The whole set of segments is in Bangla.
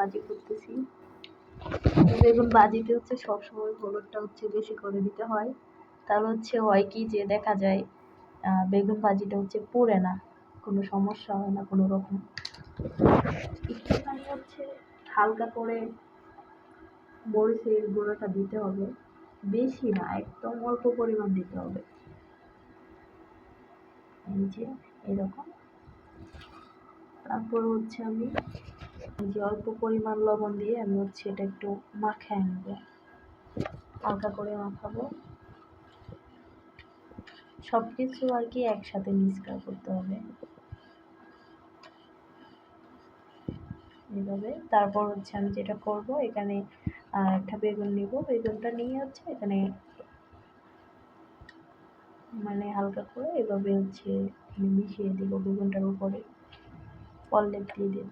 ভাজি করতেছি। বেগুন বাজিতে হচ্ছে সবসময় হলুদটা হচ্ছে বেশি করে দিতে হয়। তাহলে হচ্ছে হয় কি যে দেখা যায় বেগুন ভাজিটা হচ্ছে পুড়ে না, কোনো সমস্যা হয় না কোনো রকম। একটুখানি হচ্ছে হালকা করে মরিচের গুঁড়োটা দিতে হবে। বেশি না, একদম অল্প পরিমাণ দিতে হবে। এই যে, এরকম। তারপর হচ্ছে আমি যে অল্প পরিমাণ লবণ দিয়ে আমি হচ্ছে এটা একটু মাখায় নেব হালকা করে মাখাবো। সব কিছু আর কি একসাথে মিক্সকার করতে হবে। এইভাবে। তারপর হচ্ছে আমি যেটা করব, এখানে একটা বেগুন নিব। বেগুনটা নিয়ে হচ্ছে এখানে মানে হালকা করে এভাবে হচ্ছে মিশিয়ে দিব বেগুনটার উপরে। পল্লেপ দিয়ে দিব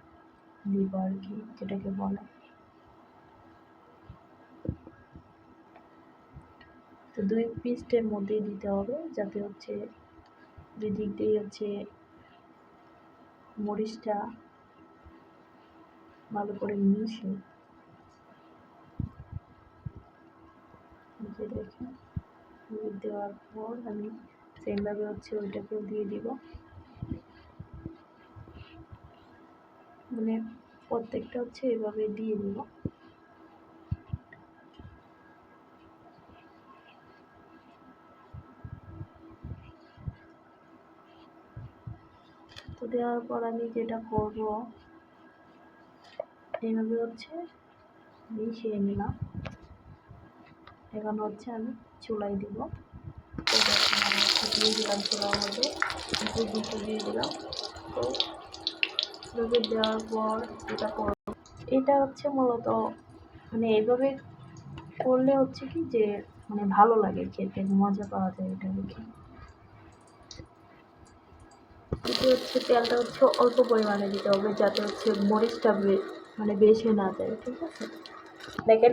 আর কি যেটাকে বলে। তো দুই পিসটের মধ্যেই দিতে হবে, যাতে হচ্ছে দুই দিক দিয়ে হচ্ছে মরিচটা ভালো করে মিশে। দেখেন দেওয়ার পর আমি সেমভাবে হচ্ছে ওইটাকেও দিয়ে দিব। মানে প্রত্যেকটা হচ্ছে এভাবে দিয়ে দিব তো দেওয়ার পর আমি যেটা করব এইভাবে হচ্ছে মিশিয়ে নিলাম এখন হচ্ছে আমি চুলাই দিব দিয়ে দিলাম চুলার মধ্যে দিয়ে দিলাম তো দুধ দেওয়ার পর এটা করব, এটা হচ্ছে মূলত মানে এইভাবে করলে হচ্ছে কি যে মানে ভালো লাগে খেতে, মজা পাওয়া যায় এটা দেখে। হচ্ছে তেলটা হচ্ছে অল্প পরিমাণে দিতে হবে যাতে হচ্ছে মরিচটা মানে বেশি না যায়, ঠিক আছে? দেখেন,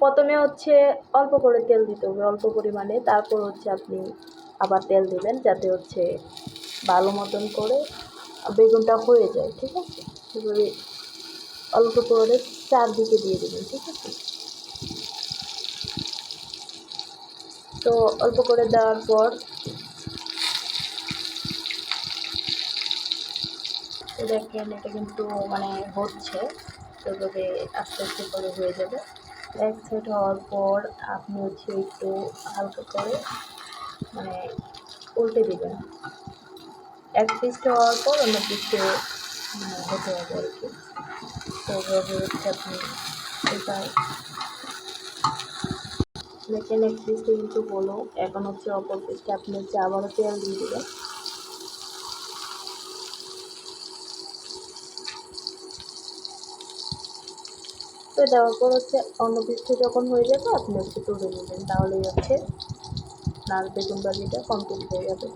প্রথমে হচ্ছে অল্প করে তেল দিতে হবে, অল্প পরিমাণে, তারপর হচ্ছে আপনি আবার তেল দেবেন যাতে হচ্ছে ভালো মতন করে বেগুনটা হয়ে যায়, ঠিক আছে? এভাবে অল্প করে চারদিকে দিয়ে দেবেন, ঠিক আছে? তো অল্প করে দেওয়ার পর দেখেন এটা কিন্তু মানে হচ্ছে সেভাবে আস্তে আস্তে করে হয়ে যাবে। এক সাইড হওয়ার পর আপনি হচ্ছে একটু হালকা করে মানে উল্টে দিবেন। এক পিসটা হওয়ার পর অন্য পিসে মানে হতে হবে আর কি। তো হচ্ছে আপনি এটা দেখেন এক পিসটা কিন্তু হলো এখন হচ্ছে অপর পিসটা আপনি হচ্ছে আবারও তেল দিয়ে দেবেন। তো দেওয়ার পর হচ্ছে অন্য পিসটা যখন হয়ে যাবে, আপনি হচ্ছে তুলে নেবেন। তাহলেই হচ্ছে লাল বেগুন ভাজিটা কমপ্লিট হয়ে যাবে।